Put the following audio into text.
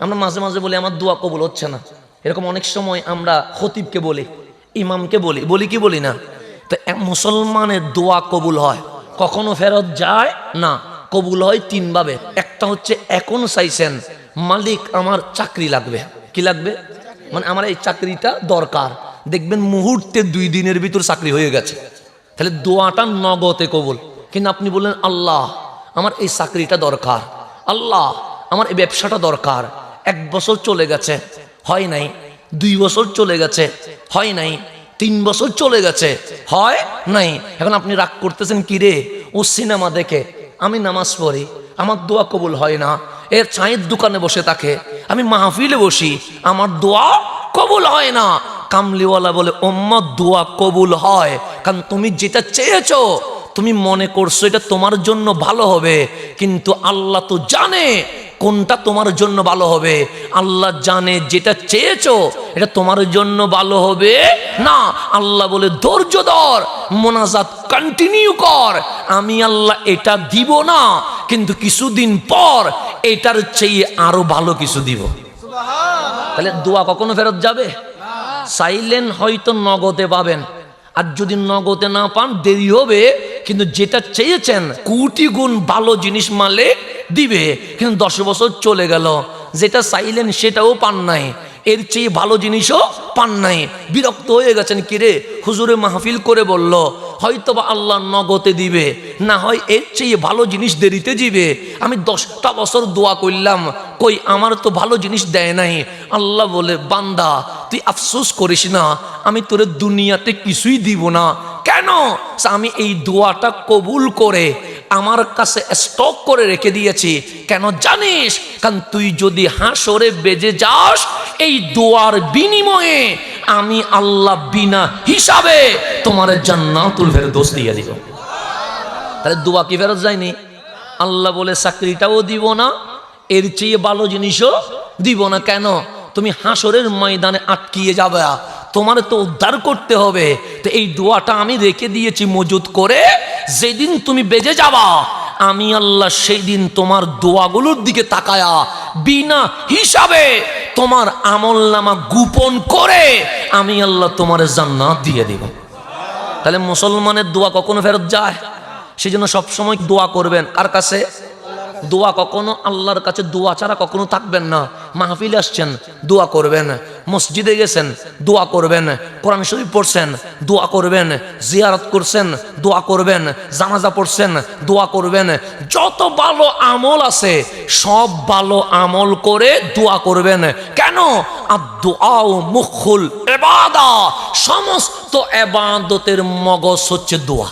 আমরা মাঝে মাঝে বলি, আমার দোয়া কবুল হচ্ছে না। এরকম অনেক সময় আমরা খতিবকে বলি, ইমামকে বলি বলি কি বলি না? তো মুসলমানের দোয়া কবুল হয়, কখনো ফেরত যায় না, কবুল হয় তিনভাবে একটা হচ্ছে, এখন চাইছেন, মালিক আমার চাকরি লাগবে। কি লাগবে? মানে আমার এই চাকরিটা দরকার। দেখবেন মুহূর্তে দুই দিনের ভিতর চাকরি হয়ে গেছে। তাহলে দোয়াটা নগদে কবুল। কিন্তু আপনি বললেন, আল্লাহ, আমার এই চাকরিটা দরকার। আল্লাহ, আমার এই ব্যবসাটা দরকার। এক বছর চলে গেছে, হয় নাই। দুই বছর চলে গেছে, হয় নাই। তিন বছর চলে গেছে, হয় নাই। এখন আপনি রাগ করতেছেন কি রে? ও সিনেমা দেখে আমি নামাজ পড়ি, আমার দোয়া কবুল হয় না। এর চায়ের দোকানে বসে থাকে, আমি মাহফিলে বসি, আমার দোয়া কবুল হয় না। কামলিওয়ালা বলে, ওম্মা, দোয়া কবুল হয়। কারণ তুমি যেটা চেয়েছো, তুমি মনে করছ এটা তোমার জন্য ভালো হবে। কিন্তু আল্লাহ তো জানে কোনটা তোমার জন্য ভালো হবে? আল্লাহ জানে যেটা চেয়েছো, এটা তোমার জন্য ভালো হবে? না, আল্লাহ বলে, ধৈর্য ধর, মোনাজাত কন্টিনিউ কর। আমি আল্লাহ এটা দিব না, কিন্তু কিছুদিন পর এটার চেয়ে আরও ভালো কিছু দিব। তাহলে দোয়া কখনো ফেরত যাবে? চাইলেন হয়তো নগদে পাবেন। আর যদি নগদে না পান, দেরি হবে। কিন্তু যেটা চেয়েছেন, কোটি গুণ ভালো জিনিস মালে দিবে, কিন্তু দশ বছর চলে গেল। যেটা চাইলেন সেটাও পান নাই। এর চেয়ে ভালো জিনিসও পান নাই। বিরক্ত হয়ে গেছেন, কিরে? হুজুরে মাহফিল করে বলল হয়তো বা আল্লাহ নগদে দিবে, না হয় এর চেয়ে ভালো জিনিস দেরিতে দিবে। আমি দশটা বছর দোয়া করলাম, কই আমার তো ভালো জিনিস দেয় নাই। আল্লাহ বলে, বান্দা, তুই আফসোস করিস না, আমি তোরে দুনিয়াতে কিছুই দিব না। কেন? আমি এই দোয়াটা কবুল করে আমার কাছে স্টক করে রেখে দিয়েছি। কেন জানিস? কারণ তুই যদি হাসরে বেজে যাস, এই দোয়ার বিনিময়ে আমি আল্লাহ বিনা হিসাবে তোমার জান্নাতুল ফেরদৌস দিয়ে দিব। তাহলে দোয়া কি ফেরত যায়নি? আল্লাহ বলে, চাকরিটাও দিব না, এর চেয়ে ভালো জিনিসও দিব না। কেন? তুমি হাসরের ময়দানে আটকিয়ে যাবে। তোমার তো উদ্ধার করতে হবে। তো এই দোয়াটা আমি রেখে দিয়েছি মজুদ করে। যেদিন তুমি বেজে যাবা, আমি আল্লাহ সেই দিন তোমার দোয়াগুলোর দিকে তাকায়া বিনা হিসাবে তোমার আমল নামা গোপন করে আমি আল্লাহ তোমার জান্নাত দিয়ে দিব। তাহলে মুসলমানের দোয়া কখনো ফেরত যায়? সেই জন্য সবসময় দোয়া করবেন। কার কাছে? দোয়া কখনো আল্লাহর কাছে দোয়া ছাড়া কখনো থাকবেন না। মাহফিলে আসছেন, দোয়া করবেন। মসজিদে গেছেন, দোয়া করবেন, কোরআন শরীফ পড়ছেন, দোয়া করবেন, জিয়ারত করছেন, দোয়া করবেন, জানাজা পড়ছেন, দোয়া করবেন, যত ভালো আমল আছে, সব ভালো আমল করে দোয়া করবেন। কেন? আর দোয়াও মুখুল এবাদা, সমস্ত এবাদতের মগজ হচ্ছে দোয়া।